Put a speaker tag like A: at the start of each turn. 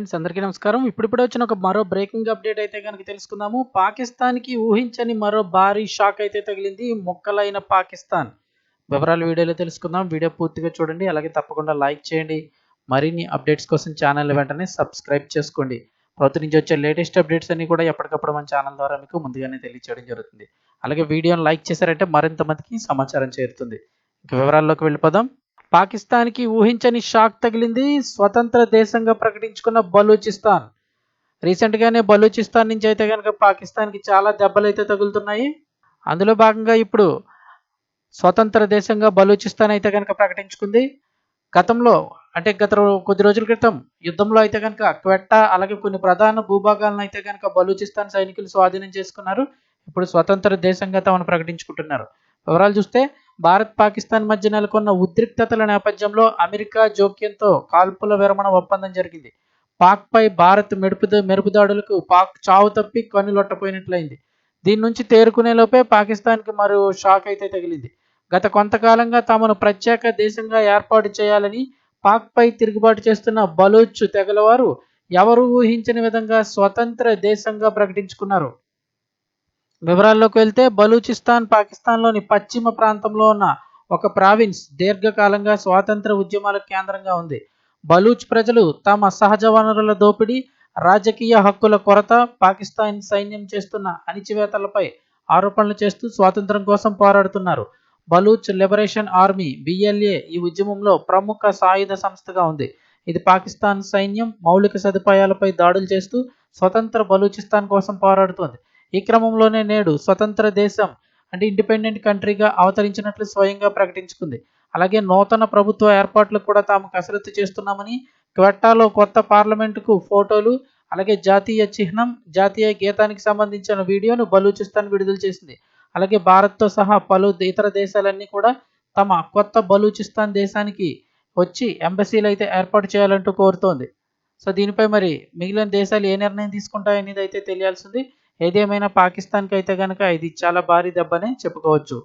A: Friends అందరికీ నమస్కారం. ఇప్పుడిప్పుడే వచ్చిన ఒక మరో బ్రేకింగ్ అప్డేట్ అయితే కనుక తెలుసుకుందాము. పాకిస్తాన్కి ఊహించని మరో భారీ షాక్ అయితే తగిలింది మొక్కలైన పాకిస్తాన్. వివరాలు వీడియోలో తెలుసుకుందాం. వీడియో పూర్తిగా చూడండి. అలాగే తప్పకుండా లైక్ చేయండి. మరిన్ని అప్డేట్స్ కోసం ఛానల్ వెంటనే సబ్స్క్రైబ్ చేసుకోండి. ప్రభుత్వం నుంచి వచ్చే లేటెస్ట్ అప్డేట్స్ అన్ని కూడా ఎప్పటికప్పుడు మన ఛానల్ ద్వారా మీకు ముందుగానే తెలియచేయడం జరుగుతుంది. అలాగే వీడియోని లైక్ చేశారంటే మరింత మందికి సమాచారం చేరుతుంది. ఇంకా వివరాల్లోకి వెళ్ళిపోదాం. పాకిస్తాన్కి ఊహించని షాక్ తగిలింది స్వతంత్ర దేశంగా ప్రకటించుకున్న బలూచిస్తాన్. రీసెంట్గానే బలూచిస్తాన్ నుంచి అయితే కనుక పాకిస్తాన్కి చాలా దెబ్బలు అయితే తగులుతున్నాయి. అందులో భాగంగా ఇప్పుడు స్వతంత్ర దేశంగా బలూచిస్తాన్ అయితే కనుక ప్రకటించుకుంది. గతంలో అంటే గత కొద్ది రోజుల క్రితం యుద్ధంలో అయితే కనుక క్వెట్టా అలాగే కొన్ని ప్రధాన భూభాగాలను అయితే కనుక బలూచిస్తాన్ సైనికులు స్వాధీనం చేసుకున్నారు. ఇప్పుడు స్వతంత్ర దేశంగా తమను ప్రకటించుకుంటున్నారు. వివరాలు చూస్తే భారత్ పాకిస్తాన్ మధ్య నెలకొన్న ఉద్రిక్తతల నేపథ్యంలో అమెరికా జోక్యంతో కాల్పుల విరమణ ఒప్పందం జరిగింది. పాక్పై భారత్ మెరుపు మెరుపుదాడులకు పాక్ చావు తప్పి కన్నులొట్టపోయినట్లయింది. దీని నుంచి తేరుకునే లోపే పాకిస్తాన్కి మరో షాక్ అయితే తగిలింది. గత కొంతకాలంగా తమను ప్రత్యేక దేశంగా ఏర్పాటు చేయాలని పాక్పై తిరుగుబాటు చేస్తున్న బలోచ్ తెగలవారు ఎవరు ఊహించని విధంగా స్వతంత్ర దేశంగా ప్రకటించుకున్నారు? వివరాల్లోకి వెళ్తే బలూచిస్తాన్ పాకిస్తాన్లోని పశ్చిమ ప్రాంతంలో ఉన్న ఒక ప్రావిన్స్ దీర్ఘకాలంగా స్వాతంత్ర ఉద్యమాల కేంద్రంగా ఉంది. బలూచ్ ప్రజలు తమ సహజ వనరుల దోపిడీ రాజకీయ హక్కుల కొరత పాకిస్తాన్ సైన్యం చేస్తున్న అణిచివేతలపై ఆరోపణలు చేస్తూ స్వాతంత్రం కోసం పోరాడుతున్నారు. బలూచ్ లిబరేషన్ ఆర్మీ బిఎల్ఏ ఈ ఉద్యమంలో ప్రముఖ సాయుధ సంస్థగా ఉంది. ఇది పాకిస్తాన్ సైన్యం మౌలిక సదుపాయాలపై దాడులు చేస్తూ స్వతంత్ర బలూచిస్తాన్ కోసం పోరాడుతోంది. ఈ క్రమంలోనే నేడు స్వతంత్ర దేశం అంటే ఇండిపెండెంట్ కంట్రీగా అవతరించినట్లు స్వయంగా ప్రకటించుకుంది. అలాగే నూతన ప్రభుత్వ ఏర్పాట్లు కూడా తాము కసరత్తు చేస్తున్నామని క్వెట్టాలో కొత్త పార్లమెంటుకు ఫోటోలు అలాగే జాతీయ చిహ్నం జాతీయ గీతానికి సంబంధించిన వీడియోను బలూచిస్తాన్ విడుదల చేసింది. అలాగే భారత్తో సహా పలు ఇతర దేశాలన్నీ కూడా తమ కొత్త బలూచిస్తాన్ దేశానికి వచ్చి ఎంబసీలు అయితే ఏర్పాటు చేయాలంటూ కోరుతోంది. సో దీనిపై మరి మిగిలిన దేశాలు ఏ నిర్ణయం తీసుకుంటాయనేది అయితే తెలియాల్సింది. ఏదేమైనా పాకిస్తాన్కి అయితే కనుక ఇది చాలా భారీ దెబ్బనే చెప్పుకోవచ్చు.